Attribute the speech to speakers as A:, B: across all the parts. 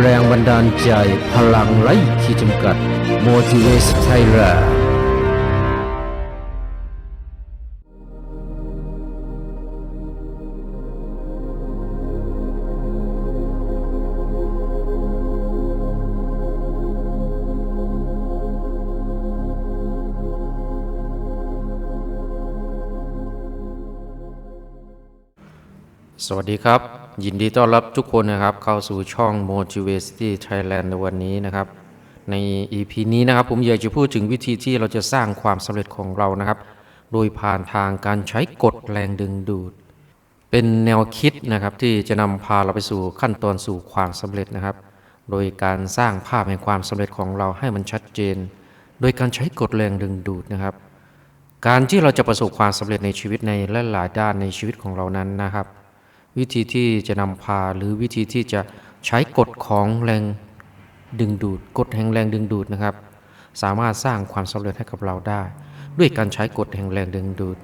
A: แรงบันดาลใจพลังไร้ขีดจำกัด Motivate Thailand สวัสดีครับ ยินดีต้อนรับทุกคนนะครับ เข้าสู่ช่อง Motivate Thailand ในวันนี้นะครับ ใน EP นี้นะครับผมอยากจะพูดถึงวิธีที่เราจะสร้างความสำเร็จของเรานะครับ โดยผ่านทางการใช้กฎแรงดึงดูด เป็นแนวคิดนะครับที่จะนำพาเราไปสู่ขั้นตอนสู่ความสำเร็จนะครับ โดยการสร้างภาพแห่งความสำเร็จของเราให้มันชัดเจน โดยการใช้กฎแรงดึงดูดนะครับ การที่เราจะประสบความสำเร็จในชีวิตในหลายๆด้านในชีวิตของเรานั้นนะครับ วิธีที่จะนำพาหรือวิธีที่จะใช้กฎของแรงดึงดูดกฎแห่งแรงดึงดูดนะครับ สามารถสร้างความสำเร็จให้กับเราได้ ด้วยการใช้กฎแห่งแรงดึงดูด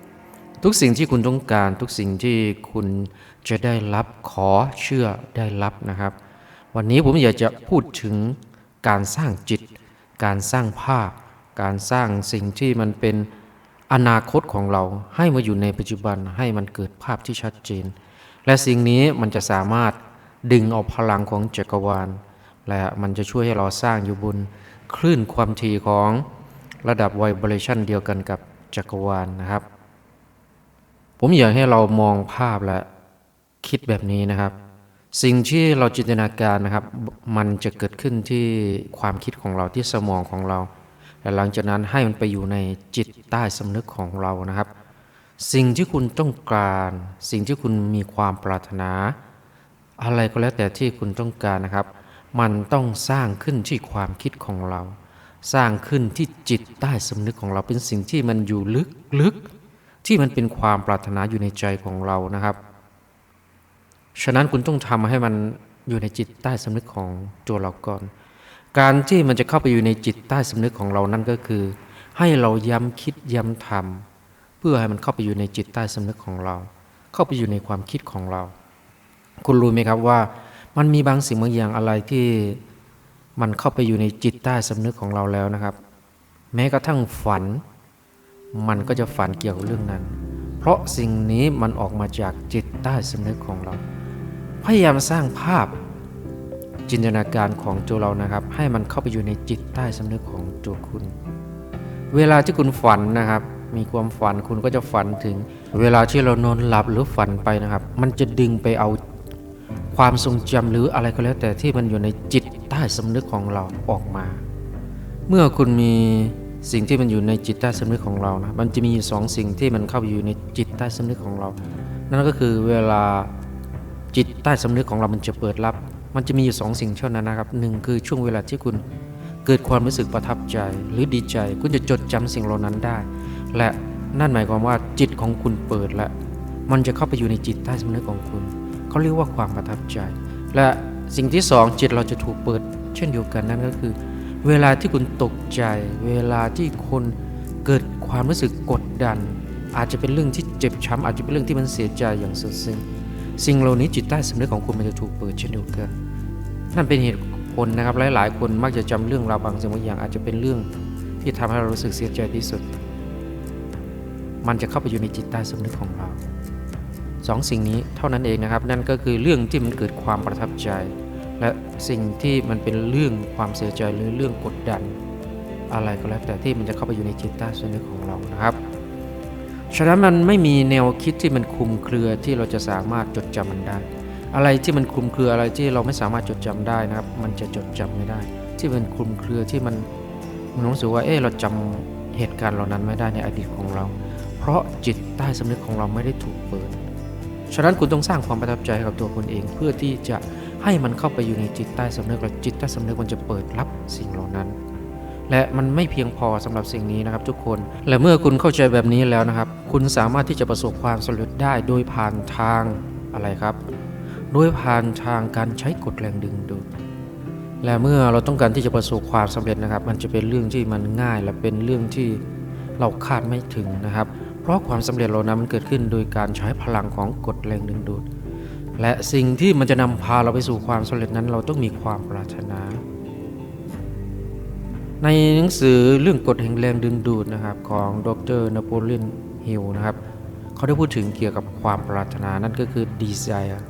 A: ทุกสิ่งที่คุณต้องการ ทุกสิ่งที่คุณจะได้รับขอเชื่อได้รับนะครับ วันนี้ผมอยากจะพูดถึงการสร้างจิต การสร้างภาพ การสร้างสิ่งที่มันเป็นอนาคตของเรา ให้มาอยู่ในปัจจุบันให้มันเกิดภาพที่ชัดเจน และสิ่งนี้มันจะสามารถดึงเอาพลังของจักรวาล และมันจะช่วยให้เราสร้างอยู่บนคลื่นความถี่ของระดับไวเบรชันเดียวกันกับจักรวาลนะครับ ผมอยากให้เรามองภาพและคิดแบบนี้นะครับ สิ่งที่เราจินตนาการนะครับ มันจะเกิดขึ้นที่ความคิดของเราที่สมองของเราและหลังจากนั้นให้มันไปอยู่ในจิตใต้สำนึกของเรานะครับ สิ่งที่คุณต้องการ สิ่งที่คุณมีความปรารถนา อะไรก็แล้วแต่ที่คุณต้องการนะครับ มันต้องสร้างขึ้นที่ความคิดของเรา สร้างขึ้นที่จิตใต้สำนึกของเราเป็นสิ่งที่มันอยู่ลึกๆที่มันเป็นความปรารถนาอยู่ในใจของเรานะครับ ฉะนั้นคุณต้องทำให้มันอยู่ในจิตใต้สำนึกของตัวเราก่อน การที่มันจะเข้าไปอยู่ในจิตใต้สำนึกของเรานั่นก็คือ ให้เราย้ำคิดย้ำทำ เพื่อให้มันเข้าไปอยู่ในจิตใต้สำนึกของเรา เข้าไปอยู่ในความคิดของเรา คุณรู้ไหมครับว่ามันมีบางสิ่งบางอย่างอะไรที่มันเข้าไปอยู่ในจิตใต้สำนึกของเราแล้วนะครับ แม้กระทั่งฝัน มันก็จะฝันเกี่ยวกับเรื่องนั้น เพราะสิ่งนี้มันออกมาจากจิตใต้สำนึกของเรา พยายามสร้างภาพจินตนาการของตัวเรานะครับ ให้มันเข้าไปอยู่ในจิตใต้สำนึกของตัวคุณ เวลาที่คุณฝันนะครับ มีความฝันคุณก็จะฝันถึง เวลาที่เรานอนหลับหรือฝันไปนะครับ มันจะดึงไปเอาความทรงจำหรืออะไรก็แล้ว แต่ที่มันอยู่ในจิตใต้สำนึกของเราออกมา เมื่อคุณมีสิ่งที่มันอยู่ในจิตใต้สำนึกของเรานะมันจะมีอยู่สองสิ่งที่มันเข้าไปอยู่ในจิตใต้สำนึกของเรา นั่นก็คือเวลาจิตใต้สำนึกของเรามันจะเปิดรับ มันจะมีอยู่สองสิ่งเท่านั้นนะครับหนึ่งคือช่วงเวลาที่คุณเกิดความรู้สึกประทับใจหรือดีใจ คุณจะจดจำสิ่งเหล่านั้นได้ และนั่นหมายความว่าจิตของคุณเปิดและ มันจะเข้าไปอยู่ในจิตใต้สำนึกของคุณ เขาเรียกว่าความประทับใจ และสิ่งที่สองจิตเราจะถูกเปิด เช่นเดียวกันนั่นก็คือ เวลาที่คุณตกใจ เวลาที่คุณเกิดความรู้สึกกดดัน อาจจะเป็นเรื่องที่เจ็บช้ำอาจจะเป็นเรื่องที่มันเสียใจอย่างสุดซึ้งสิ่งเหล่านี้จิตใต้สำนึกของคุณมันจะถูกเปิดเช่นเดียวกันนั่นเป็นเหตุผลนะครับหลายๆ คนมักจะจำเรื่องราวบางสิ่งบางอย่างอาจจะเป็นเรื่องที่ทำให้เรารู้สึกเสียใจที่สุด มันจะเข้าไปอยู่ในจิตใต้สำนึกของเราสองสิ่งนี้เท่านั้นเองนะครับ นั่นก็คือเรื่องที่มันเกิดความประทับใจ และสิ่งที่มันเป็นเรื่องความเสียใจหรือเรื่องกดดัน อะไรก็แล้วแต่ที่มันจะเข้าไปอยู่ในจิตใต้สำนึกของเรานะครับฉะนั้นมันไม่มีแนวคิดที่มันคลุมเครือที่เราจะสามารถจดจำมันได้ อะไรที่มันคลุมเครืออะไรที่เราไม่สามารถจดจำได้นะครับ มันจะจดจำไม่ได้ ที่มันคลุมเครือที่มันมันรู้สึกว่าเออเราจำเหตุการณ์เหล่านั้นไม่ได้ในอดีตของเรา เพราะจิตใต้สำนึกของเราไม่ได้ถูกเปิด ฉะนั้นคุณต้องสร้างความประทับใจกับตัวคุณเอง เพื่อที่จะให้มันเข้าไปอยู่ในจิตใต้สำนึกและจิตใต้สำนึกมันจะเปิดรับสิ่งเหล่านั้น และมันไม่เพียงพอสำหรับสิ่งนี้นะครับทุกคน และเมื่อคุณเข้าใจแบบนี้แล้วนะครับ คุณสามารถที่จะประสบความสำเร็จได้โดยผ่านทางอะไรครับ โดยผ่านทางการใช้กฎแรงดึงดูดและเมื่อเราต้องการที่จะประสบความสำเร็จนะครับ มันจะเป็นเรื่องที่มันง่ายและเป็นเรื่องที่เราคาดไม่ถึงนะครับ ราะความสำเร็จเรานั้นมันเกิดขึ้นโดยการใช้พลังของกฎแรงดึงดูด และสิ่งที่มันจะนำพาเราไปสู่ความสำเร็จนั้น เราต้องมีความปรารถนา ในหนังสือเรื่องกฎแห่งแรงดึงดูดนะครับของดรนโปเลียนฮิลนะครับเขาได้พูดถึงเกี่ยวกับความปรารถนานั่นก็คือ desire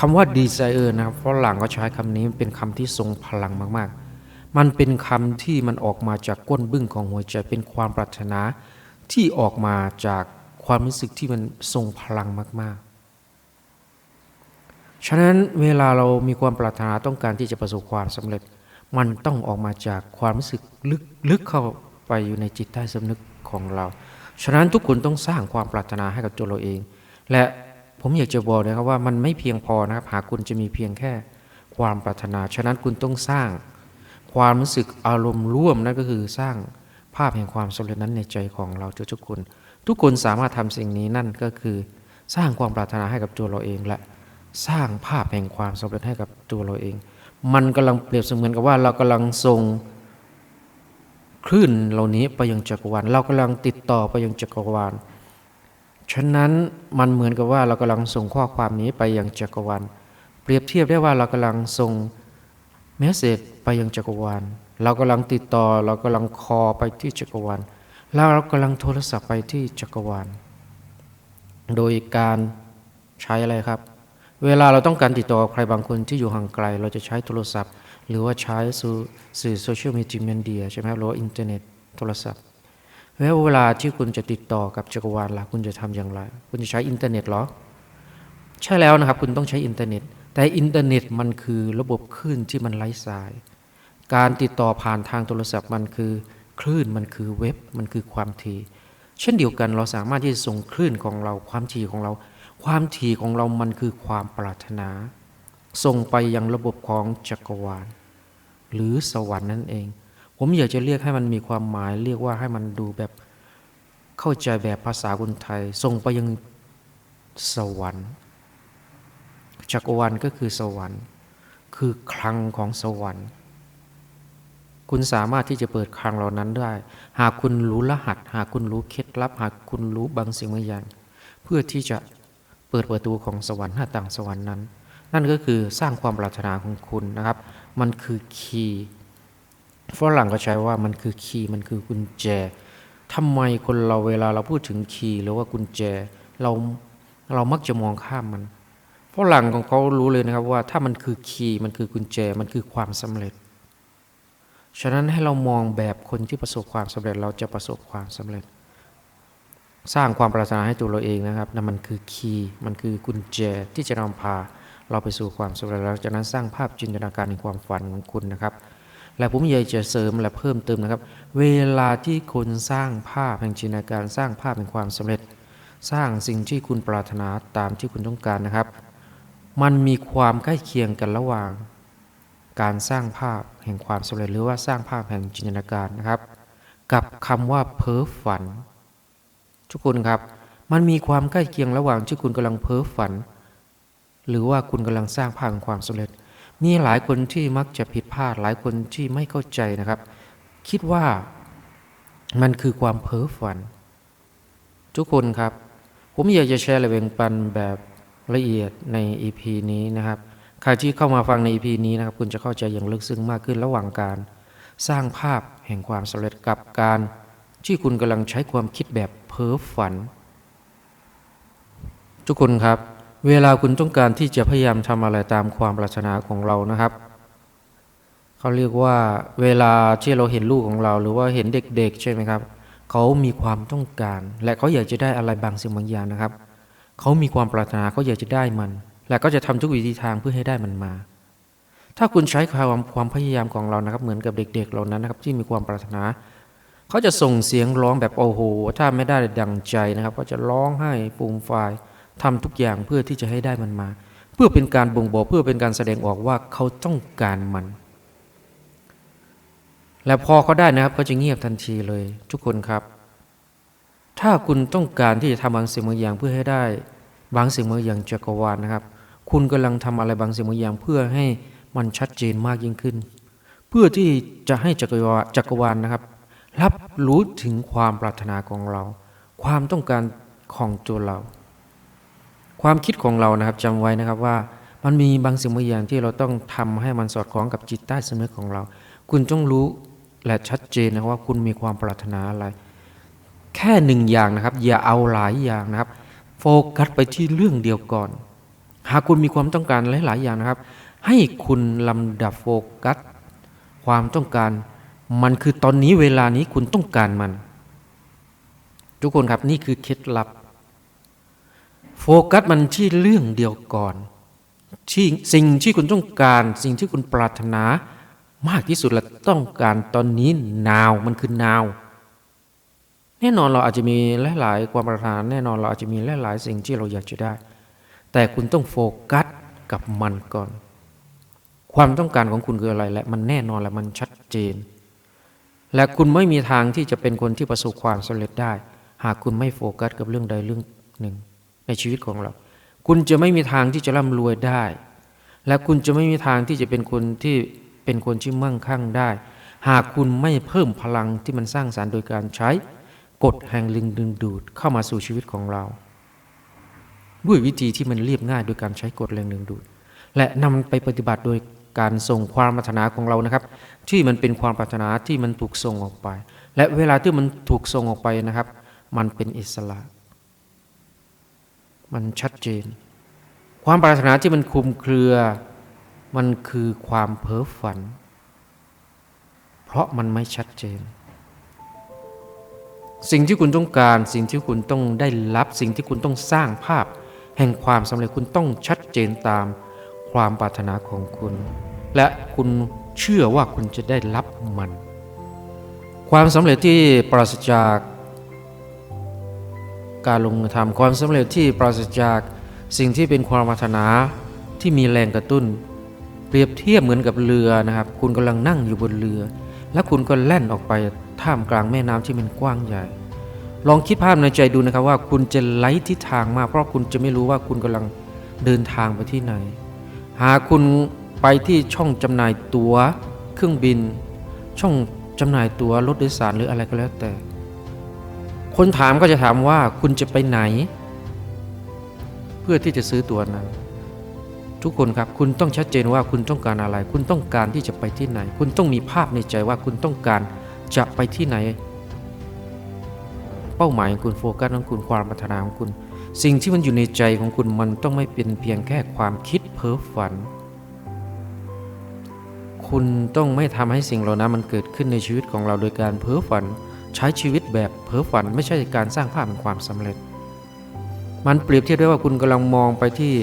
A: คำว่า desire นะครับฝรั่งก็ใช้คำนี้เป็นคำที่ทรงพลังมากๆ มันเป็นคำที่มันออกมาจากก้นบึ้งของหัวใจเป็นความปรารถนา ที่ออกมาจากความรู้สึกที่มันทรงพลังมาก ๆ ฉะนั้นเวลาเรามีความปรารถนาต้องการที่จะประสบความสำเร็จ มันต้องออกมาจากความรู้สึกลึกลึกเข้าไปอยู่ในจิตใต้สำนึกของเรา ฉะนั้นทุกคนต้องสร้างความปรารถนาให้กับตัวเราเอง และผมอยากจะบอกนะครับว่ามันไม่เพียงพอนะครับหากคุณจะมีเพียงแค่ความปรารถนา ฉะนั้นคุณต้องสร้างความรู้สึกอารมณ์ร่วมนั่นก็คือสร้าง ภาพแห่งความสำเร็จนั้นในใจของเราทุกๆคน ทุกคนสามารถทำสิ่งนี้นั่นก็คือ สร้างความปรารถนาให้กับตัวเราเองและสร้างภาพแห่งความสำเร็จให้กับตัวเราเอง มันกำลังเปรียบเสมือนกับว่าเรากำลังส่งคลื่นเหล่านี้ไปยังจักรวาลเรากำลังติดต่อไปยังจักรวาลฉะนั้นมันเหมือนกับว่าเรากำลังส่งข้อความนี้ไปยังจักรวาลเปรียบเทียบได้ว่าเรากำลังส่งเมสเซจไปยังจักรวาล เรากำลังติดต่อเรากำลังคอไปที่จักรวาลแล้วเรากำลังโทรศัพท์ไปที่จักรวาลโดยการใช้อะไรครับ เวลาเราต้องการติดต่อใครบางคนที่อยู่ห่างไกล เราจะใช้โทรศัพท์ หรือว่าใช้สื่อโซเชียลมีเดียใช่ไหมครับหรืออินเทอร์เน็ตโทรศัพท์แล้วเวลาที่คุณจะติดต่อกับจักรวาลล่ะคุณจะทำอย่างไร คุณจะใช้อินเทอร์เน็ตหรอ ใช่แล้วนะครับ คุณต้องใช้อินเทอร์เน็ต แต่อินเทอร์เน็ตมันคือระบบคลื่นที่มันไร้สาย การติดต่อผ่านทางโทรศัพท์มันคือ คลื่นมันคือเว็บมันคือความถี่ เช่นเดียวกันเราสามารถที่จะส่งคลื่นของเราความถี่ของเรา ความถี่ของเรามันคือความปรารถนา ส่งไปยังระบบของจักรวาล หรือสวรรค์นั่นเอง ผมอยากจะเรียกให้มันมีความหมาย เรียกว่าให้มันดูแบบเข้าใจแบบภาษาคนไทย ส่งไปยังสวรรค์จักรวาลก็คือสวรรค์ คือคลังของสวรรค์ คุณสามารถที่จะเปิดคลังเหล่านั้นได้ หากคุณรู้รหัส หากคุณรู้เคล็ดลับ หากคุณรู้บางสิ่งบางอย่าง เพื่อที่จะเปิดประตูของสวรรค์หน้าต่างสวรรค์นั้น นั่นก็คือสร้างความปรารถนาของคุณนะครับ มันคือคีย์ฝรั่งก็ใช้ว่ามันคือคีย์มันคือกุญแจทำไมคนเราเวลาเราพูดถึงคีย์หรือว่ากุญแจ เราเรามักจะมองข้ามมันฝรั่งของเขารู้เลยนะครับว่าถ้ามันคือคีย์มันคือกุญแจมันคือความสำเร็จ ฉะนั้นให้เรามองแบบคนที่ประสบความสำเร็จเราจะประสบความสำเร็จ สร้างความปรารถนาให้ตัวเราเองนะครับนั่นมันคือคีย์มันคือกุญแจที่จะนำพา เราไปสู่ความสำเร็จแล้วจากนั้นสร้างภาพจินตนาการในความฝันของคุณนะครับ และผมอยากจะเสริมและเพิ่มเติมนะครับ เวลาที่คุณสร้างภาพแห่งจินตนาการสร้างภาพแห่งความสำเร็จ สร้างสิ่งที่คุณปรารถนาตามที่คุณต้องการนะครับ มันมีความใกล้เคียงกันระหว่าง การสร้างภาพแห่งความสำเร็จหรือว่าสร้างภาพแห่งจินตนาการนะครับ กับคำว่าเพ้อฝัน ทุกคนครับ มันมีความใกล้เคียงระหว่างที่คุณกำลังเพ้อฝัน หรือว่าคุณกำลังสร้างภาพแห่งความสำเร็จมีหลายคนที่มักจะผิดพลาดหลายคนที่ไม่เข้าใจนะครับ คิดว่ามันคือความเพ้อฝัน ทุกคนครับ ผมอยากจะแชร์และแบ่งปันแบบละเอียดใน EP นี้นะครับ ครที่เข้ามาฟังใน EP นี้นะครับคุณจะเข้าใจอย่างลึกซึ้งมากขึ้นระหว่างการ สร้างภาพแห่งความสำเร็จกับการ ที่คุณกำลังใช้ความคิดแบบเพ้อฝัน ทุกคนครับ เวลาคุณต้องการที่จะพยายามทำอะไรตามความปรารถนาของเรานะครับเขาเรียกว่าเวลาที่เราเห็นลูกของเรา หรือว่าเห็นเด็ก ๆ ใช่ไหมครับเขามีความต้องการ และเขาอยากจะได้อะไรบางสิ่งบางอย่างนะครับเขามีความปรารถนาเขาอยากจะได้มัน และก็จะทำทุกวิธีทางเพื่อให้ได้มันมา ถ้าคุณใช้ความความพยายามของเรานะครับเหมือนกับเด็ก ๆ เหล่านั้นนะครับที่มีความปรารถนา เขาจะส่งเสียงร้องแบบโอ้โห ถ้าไม่ได้ดังใจนะครับ ก็จะร้องไห้ฟูมฟายทำทุกอย่างเพื่อที่จะให้ได้มันมา เพื่อเป็นการบ่งบอกเพื่อเป็นการแสดงออกว่าเขาต้องการมัน และพอเขาได้นะครับก็จะเงียบทันทีเลย ทุกคนครับ ถ้าคุณต้องการที่จะทำบางสิ่งบางอย่างเพื่อให้ได้บางสิ่งบางอย่างจักรวาลนะครับ คุณกำลังทำอะไรบางสิ่งบางอย่าง เพื่อให้มันชัดเจนมากยิ่งขึ้น เพื่อที่จะให้จักรวาลจักรวาลนะครับ รับรู้ถึงความปรารถนาของเรา ความต้องการของตัวเรา ความคิดของเรานะครับจำไว้นะครับว่ามันมีบางสิ่งบางอย่างที่เราต้องทำให้มันสอดคล้องกับจิตใต้สำนึกของเรา คุณต้องรู้และชัดเจนนะว่าคุณมีความปรารถนาอะไร แค่หนึ่งอย่างนะครับ อย่าเอาหลายอย่างนะครับ โฟกัสไปที่เรื่องเดียวก่อน หากคุณมีความต้องการหลาย ๆ อย่างนะครับ ให้คุณลำดับโฟกัส ความต้องการ มันคือตอนนี้เวลานี้คุณต้องการมัน ทุกคนครับนี่คือเคล็ดลับ โฟกัสมันที่เรื่องเดียวก่อนที่สิ่งที่คุณต้องการ สิ่งที่คุณปรารถนามากที่สุดและต้องการตอนนี้นาวมันคือนาวแน่นอนเราอาจจะมีหลาย ๆ ความปรารถนาแน่นอนเราอาจจะมีหลาย ๆ สิ่งที่เราอยากจะได้ แต่คุณต้องโฟกัสกับมันก่อน ความต้องการของคุณคืออะไรและมันแน่นอนและมันชัดเจน และคุณไม่มีทางที่จะเป็นคนที่ประสบความสำเร็จได้ หากคุณไม่โฟกัสกับเรื่องใดเรื่องหนึ่ง ในชีวิตของเรา คุณจะไม่มีทางที่จะร่ำรวยได้ และคุณจะไม่มีทางที่จะเป็นคนที่เป็นคนที่มั่งคั่งได้ หากคุณไม่เพิ่มพลังที่มันสร้างสารรค์โดยการใช้กฎแห่งลึงดึงดูดเข้ามาสู่ชีวิตของเรา ด้วยวิธีที่มันเรียบง่ายโดยการใช้กฎแรงดึงดูด และนำไปปฏิบัติโดยการส่งความปรารถนาของเรานะครับ ที่มันเป็นความปรารถนาที่มันถูกส่งออกไป และเวลาที่มันถูกส่งออกไปนะครับ มันเป็นอิสระ มันชัดเจน ความปรารถนาที่มันคลุมเครือ มันคือความเพ้อฝัน เพราะมันไม่ชัดเจน สิ่งที่คุณต้องการ สิ่งที่คุณต้องได้รับ สิ่งที่คุณต้องสร้างภาพ แห่งความสำเร็จคุณต้องชัดเจนตามความปรารถนาของคุณ และคุณเชื่อว่าคุณจะได้รับมัน ความสำเร็จที่ปราศจาก การลงมือทำความสำเร็จที่ปราศจากสิ่งที่เป็นความปรารถนาที่มีแรงกระตุ้น เปรียบเทียบเหมือนกับเรือนะครับ คุณกำลังนั่งอยู่บนเรือ และคุณก็แล่นออกไปท่ามกลางแม่น้ำที่มันกว้างใหญ่ ลองคิดภาพในใจดูนะครับว่าคุณจะไล่ทิศทางมากเพราะคุณจะไม่รู้ว่าคุณกำลังเดินทางไปที่ไหน หากคุณไปที่ช่องจำหน่ายตั๋ว เครื่องบิน ช่องจำหน่ายตั๋วรถโดยสารหรืออะไรก็แล้วแต่ คนถามก็จะถามว่าคุณจะไปไหน เพื่อที่จะซื้อตั๋วนั้น ทุกคนครับคุณต้องชัดเจนว่าคุณต้องการอะไร คุณต้องการที่จะไปที่ไหน คุณต้องมีภาพในใจว่าคุณต้องการจะไปที่ไหน เป้าหมายของคุณโฟกัสของคุณความปรารถนาของคุณ สิ่งที่มันอยู่ในใจของคุณมันต้องไม่เป็นเพียงแค่ความคิดเพ้อฝัน คุณต้องไม่ทำให้สิ่งเหล่านั้นมันเกิดขึ้นในชีวิตของเราโดยการเพ้อฝัน ใช้ชีวิตแบบเพ้อฝัน ไม่ใช่การสร้างภาพแห่งความสำเร็จ มันเปรียบเทียบได้ว่าคุณกำลังมองไปที่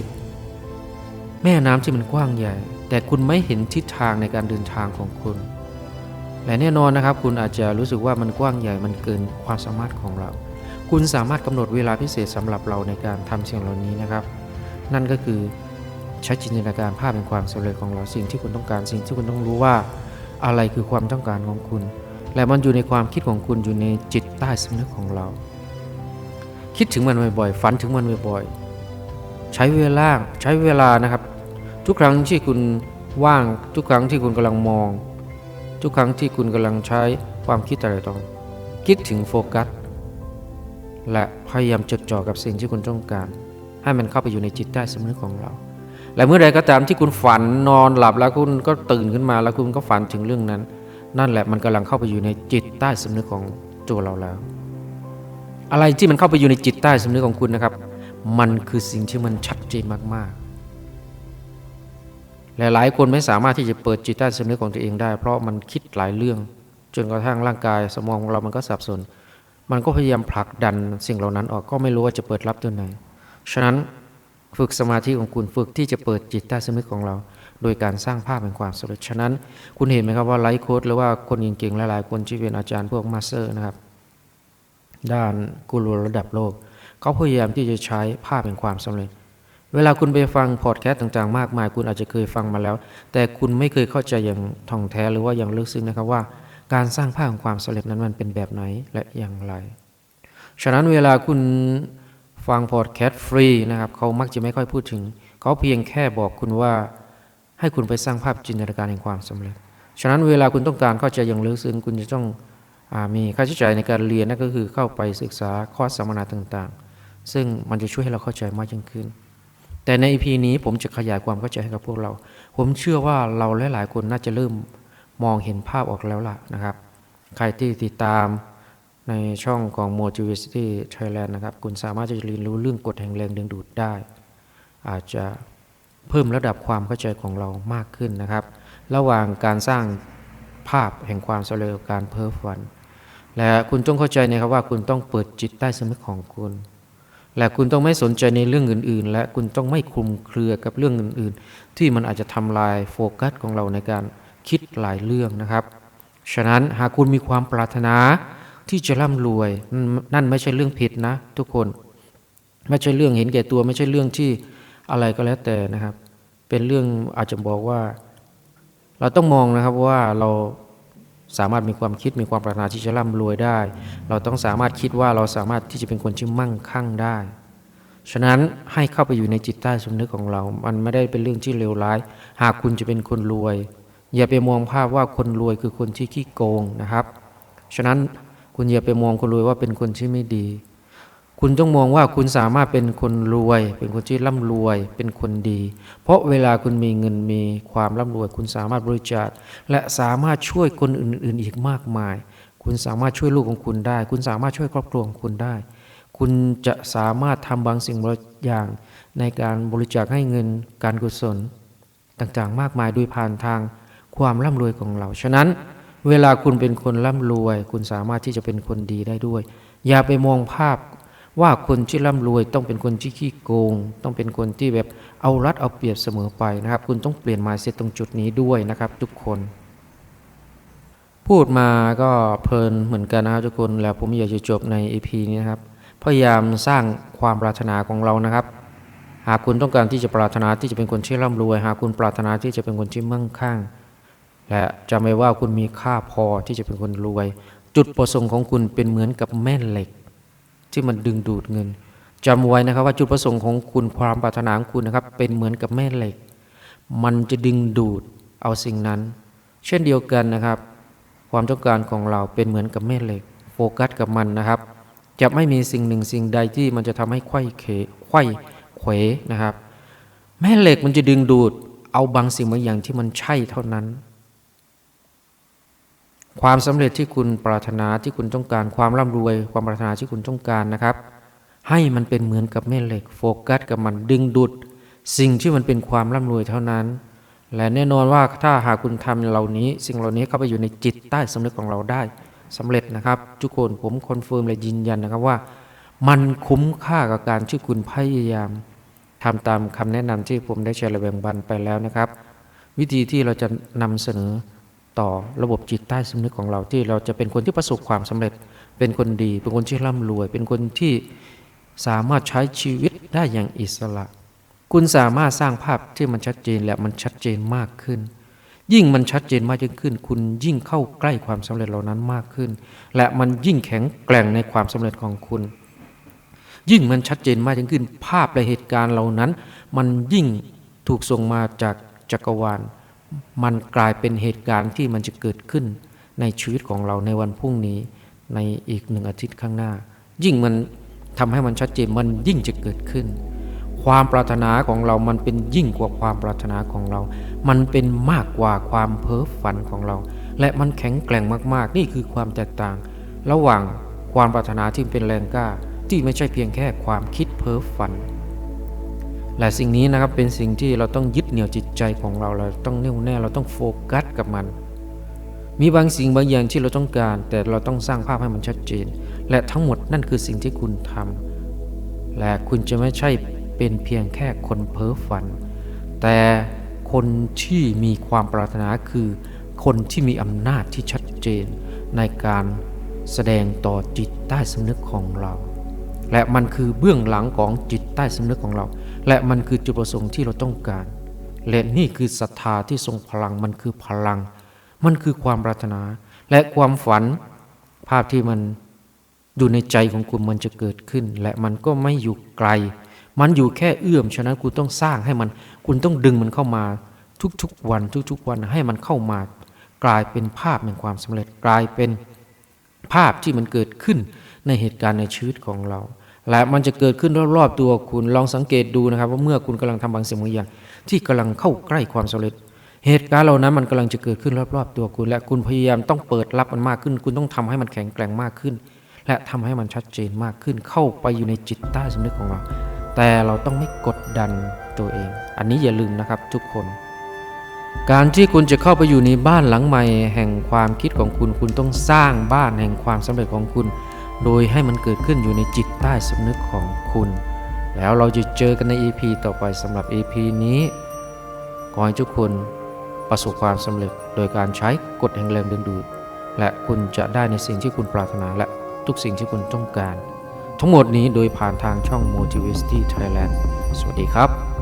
A: แม่น้ำที่มันกว้างใหญ่ แต่คุณไม่เห็นทิศทางในการเดินทางของคุณ และแน่นอนนะครับ คุณอาจจะรู้สึกว่ามันกว้างใหญ่มันเกินความสามารถของเรา คุณสามารถกำหนดเวลาพิเศษสำหรับเราในการทำสิ่งเหล่านี้นะครับ นั่นก็คือใช้จินตนาการภาพเป็นความสำเร็จของเราสิ่งที่คุณต้องการ สิ่งที่คุณต้องรู้ว่าอะไรคือความต้องการของคุณ และมันอยู่ในความคิดของคุณอยู่ในจิตใต้สำนึกของเรา คิดถึงมันบ่อยๆฝันถึงมันบ่อยๆใช้เวลาใช้เวลานะครับ ทุกครั้งที่คุณว่างทุกครั้งที่คุณกำลังมอง ทุกครั้งที่คุณกำลังใช้ความคิดอะไรต้องคิดถึงโฟกัส และพยายามจดจ่อกับสิ่งที่คุณต้องการ ให้มันเข้าไปอยู่ในจิตใต้สำนึกของเรา และเมื่อใดก็ตามที่คุณฝันนอนหลับแล้วคุณก็ตื่นขึ้นมาแล้วคุณก็ฝันถึงเรื่องนั้น นั่นแหละมันกำลังเข้าไปอยู่ในจิตใต้สำนึกของตัวเราแล้ว อะไรที่มันเข้าไปอยู่ในจิตใต้สำนึกของคุณนะครับ มันคือสิ่งที่มันชัดเจนมากๆ หลายๆคนไม่สามารถที่จะเปิดจิตใต้สำนึกของตัวเองได้ เพราะมันคิดหลายเรื่อง จนกระทั่งร่างกายสมองของเรามันก็สับสน มันก็พยายามผลักดันสิ่งเหล่านั้นออกก็ไม่รู้ว่าจะเปิดรับตัวไหน ฉะนั้นฝึกสมาธิของคุณฝึกที่จะเปิดจิตใต้สำนึกของเรา โดยการสร้างภาพเป็นความสำเร็จฉะนั้น คุณเห็นไหมครับว่าไลฟ์โค้ดหรือว่าคนเก่งๆหลายๆคนที่เป็นอาจารย์พวกมาสเตอร์นะครับ ด้านกูรูระดับโลกเขาพยายามที่จะใช้ภาพเป็นความสำเร็จ เวลาคุณไปฟังพอดแคสต์ต่างๆ มากมาย คุณอาจจะเคยฟังมาแล้ว แต่คุณไม่เคยเข้าใจอย่างท่องแท้หรือว่าอย่างลึกซึ้งนะครับว่า การสร้างภาพของความสำเร็จนั้นมันเป็นแบบไหนและอย่างไร ฉะนั้นเวลาคุณฟังพอดแคสต์ฟรีนะครับเขามักจะไม่ค่อยพูดถึง เขาเพียงแค่บอกคุณว่าให้คุณไปสร้างภาพจินตนาการแห่งความสำเร็จ ฉะนั้นเวลาคุณต้องการเข้าใจอย่างลึกซึ้งคุณจะต้องอมีค่าใช้จ่ายในการเรียนนั่นก็คือเข้าไปศึกษาคอร์สสัมมนาต่างๆ ซึ่งมันจะช่วยให้เราเข้าใจมากยิ่งขึ้น แต่ใน EP นี้ผมจะขยายความเข้าใจให้กับพวกเรา ผมเชื่อว่าเราหลายๆคนน่าจะเริ่มมองเห็นภาพออกแล้วล่ะนะครับ ใครที่ติดตามในช่องของ Motivity Thailand นะครับ คุณสามารถจะเรียนรู้เรื่องกฎแห่งแรงดึงดูดได้ อาจจะเพิ่มระดับความเข้าใจของเรามากขึ้นนะครับ ระหว่างการสร้างภาพแห่งความสำเร็จกับการเพ้อฝัน และคุณต้องเข้าใจนะครับว่าคุณต้องเปิดจิตใต้สำนึกของคุณ และคุณต้องไม่สนใจในเรื่องอื่น ๆ และคุณต้องไม่คลุมเครือกับเรื่องอื่น ๆ ที่มันอาจจะทำลายโฟกัสของเราในการคิดหลายเรื่องนะครับ ฉะนั้นหากคุณมีความปรารถนาที่จะร่ำรวยนั่นนั่นไม่ใช่เรื่องผิดนะ ทุกคน ไม่ใช่เรื่องเห็นแก่ตัว ไม่ใช่เรื่องที่อะไรก็แล้วแต่นะครับ เป็นเรื่องอาจจะบอกว่า เราต้องมองนะครับว่าเรา สามารถมีความคิดมีความปรารถนาที่จะร่ำรวยได้ เราต้องสามารถคิดว่าเราสามารถที่จะเป็นคนที่มั่งคั่งได้ ฉะนั้นให้เข้าไปอยู่ในจิตใต้สำนึกของเรา มันไม่ได้เป็นเรื่องที่เลวร้าย หากคุณจะเป็นคนรวย อย่าไปมองภาพว่าคนรวยคือคนที่ขี้โกงนะครับ ฉะนั้นคุณอย่าไปมองคนรวยว่าเป็นคนที่ไม่ดี คุณต้องมองว่าคุณสามารถเป็นคนรวย เป็นคนที่ร่ำรวย เป็นคนดี เพราะเวลาคุณมีเงินมีความร่ำรวย คุณสามารถบริจาคและสามารถช่วยคนอื่น ๆ อีกมากมาย คุณสามารถช่วยลูกของคุณได้ คุณสามารถช่วยครอบครัวของคุณได้ คุณจะสามารถทำบางสิ่งบางอย่างในการบริจาคให้เงินการกุศล ต่างๆ มากมายโดยผ่านทางความร่ำรวยของเรา ฉะนั้น เวลาคุณเป็นคนร่ำรวย คุณสามารถที่จะเป็นคนดีได้ด้วย อย่าไปมองภาพ ว่าคนที่ร่ำรวยต้องเป็นคนที่ขี้โกง ต้องเป็นคนที่แบบเอารัดเอาเปรียบเสมอไปนะครับ คุณต้องเปลี่ยนมาเซตตรงจุดนี้ด้วยนะครับ ทุกคน พูดมาก็เพลินเหมือนกันนะครับทุกคนแล้วผมอยากจะจบใน EP นี้นะครับพยายามสร้างความปรารถนาของเรานะครับ หากคุณต้องการที่จะปรารถนาที่จะเป็นคนที่ร่ำรวย หากคุณปรารถนาที่จะเป็นคนที่มั่งคั่งและจำไว้ว่าคุณมีค่าพอที่จะเป็นคนรวย จุดประสงค์ของคุณเป็นเหมือนกับแม่เหล็ก ที่มันดึงดูดเงินจำไว้นะครับว่าจุดประสงค์ของคุณความปรารถนาของคุณนะครับ เป็นเหมือนกับแม่เหล็ก มันจะดึงดูดเอาสิ่งนั้น เช่นเดียวกันนะครับ ความต้องการของเราเป็นเหมือนกับแม่เหล็ก โฟกัสกับมันนะครับ จะไม่มีสิ่งหนึ่งสิ่งใดที่มันจะทำให้ไขว้เขไขว้เขวนะครับ แม่เหล็กมันจะดึงดูดเอาบางสิ่งบางอย่างที่มันใช่เท่านั้น ความสำเร็จที่คุณปรารถนาที่คุณต้องการความร่ำรวย ความปรารถนาที่คุณต้องการนะครับ ให้มันเป็นเหมือนกับแม่เหล็กโฟกัสกับมันดึงดูดสิ่งที่มันเป็นความร่ำรวยเท่านั้น และแน่นอนว่าถ้าหากคุณทำเหล่านี้ สิ่งเหล่านี้เข้าไปอยู่ในจิตใต้สำนึกของเราได้สำเร็จนะครับ ทุกคนผมคอนเฟิร์มและยืนยันนะครับว่า มันคุ้มค่ากับการที่คุณพยายามทำตามคำแนะนำที่ผมได้แชร์และแบ่งปันไปแล้วนะครับ วิธีที่เราจะนำเสนอ ต่อระบบจิตใต้สำนึกของเราที่เราจะเป็นคนที่ประสบความสำเร็จ เป็นคนดี เป็นคนที่ร่ำรวย เป็นคนที่สามารถใช้ชีวิตได้อย่างอิสระ คุณสามารถสร้างภาพที่มันชัดเจนและมันชัดเจนมากขึ้น ยิ่งมันชัดเจนมากยิ่งขึ้น คุณยิ่งเข้าใกล้ความสำเร็จเหล่านั้นมากขึ้น และมันยิ่งแข็งแกร่งในความสำเร็จของคุณ ยิ่งมันชัดเจนมากยิ่งขึ้น ภาพและเหตุการณ์เหล่านั้น มันยิ่งถูกส่งมาจากจักรวาล มันกลายเป็นเหตุการณ์ที่มันจะเกิดขึ้นในชีวิตของเราในวันพรุ่งนี้ในอีกหนึ่งอาทิตย์ข้างหน้า ยิ่งมันทำให้มันชัดเจนมันยิ่งจะเกิดขึ้น ความปรารถนาของเรามันเป็นยิ่งกว่าความปรารถนาของเรา มันเป็นมากกว่าความเพ้อฝันของเรา และมันแข็งแกร่งมากๆ นี่คือความแตกต่าง ระหว่างความปรารถนาที่เป็นแรงกล้าที่ไม่ใช่เพียงแค่ความคิดเพ้อฝัน และสิ่งนี้นะครับเป็นสิ่งที่เราต้องยึดเหนี่ยวจิตใจของเราเราต้องแน่วแน่เราต้องโฟกัสกับมัน มีบางสิ่งบางอย่างที่เราต้องการ แต่เราต้องสร้างภาพให้มันชัดเจน และทั้งหมดนั่นคือสิ่งที่คุณทำและคุณจะไม่ใช่เป็นเพียงแค่คนเพ้อฝัน แต่คนที่มีความปรารถนาคือ คนที่มีอำนาจที่ชัดเจน ในการแสดงต่อจิตใต้สำนึกของเรา และมันคือเบื้องหลังของจิตใต้สำนึกของเรา และมันคือจุดประสงค์ที่เราต้องการ และนี่คือศรัทธาที่ทรงพลังมันคือพลัง มันคือความปรารถนา และความฝัน ภาพที่มันอยู่ในใจของคุณมันจะเกิดขึ้น และมันก็ไม่อยู่ไกล มันอยู่แค่เอื้อมฉะนั้นคุณต้องสร้างให้มัน คุณต้องดึงมันเข้ามาทุกๆวันทุกๆวันให้มันเข้ามา กลายเป็นภาพแห่งความสำเร็จกลายเป็นภาพที่มันเกิดขึ้นในเหตุการณ์ในชีวิตของเรา และมันจะเกิดขึ้นรอบๆตัวคุณลองสังเกตดูนะครับ ว่าเมื่อคุณกำลังทำบางสิ่งบางอย่าง ที่กำลังเข้าใกล้ความสำเร็จ เหตุการณ์เหล่านั้นมันกำลังจะเกิดขึ้นรอบๆตัวคุณ และคุณพยายามต้องเปิดรับมันมากขึ้น คุณต้องทำให้มันแข็งแกร่งมากขึ้น และทำให้มันชัดเจนมากขึ้น เข้าไปอยู่ในจิตใต้สำนึกของเรา แต่เราต้องไม่กดดันตัวเอง อันนี้อย่าลืมนะครับทุกคน การที่คุณจะเข้าไปอยู่ในบ้านหลังใหม่ แห่งความคิดของคุณ คุณต้องสร้างบ้านแห่งความสำเร็จของคุณ โดยให้มันเกิดขึ้นอยู่ในจิตใต้สำนึกของคุณ แล้วเราจะเจอกันใน EP ต่อไปสำหรับ EP นี้ ขอให้ทุกคนประสบความสำเร็จโดยการใช้กฎแห่งแรงดึงดูด และคุณจะได้ในสิ่งที่คุณปรารถนาและทุกสิ่งที่คุณต้องการ ทั้งหมดนี้โดยผ่านทางช่อง Motivity Thailand สวัสดีครับ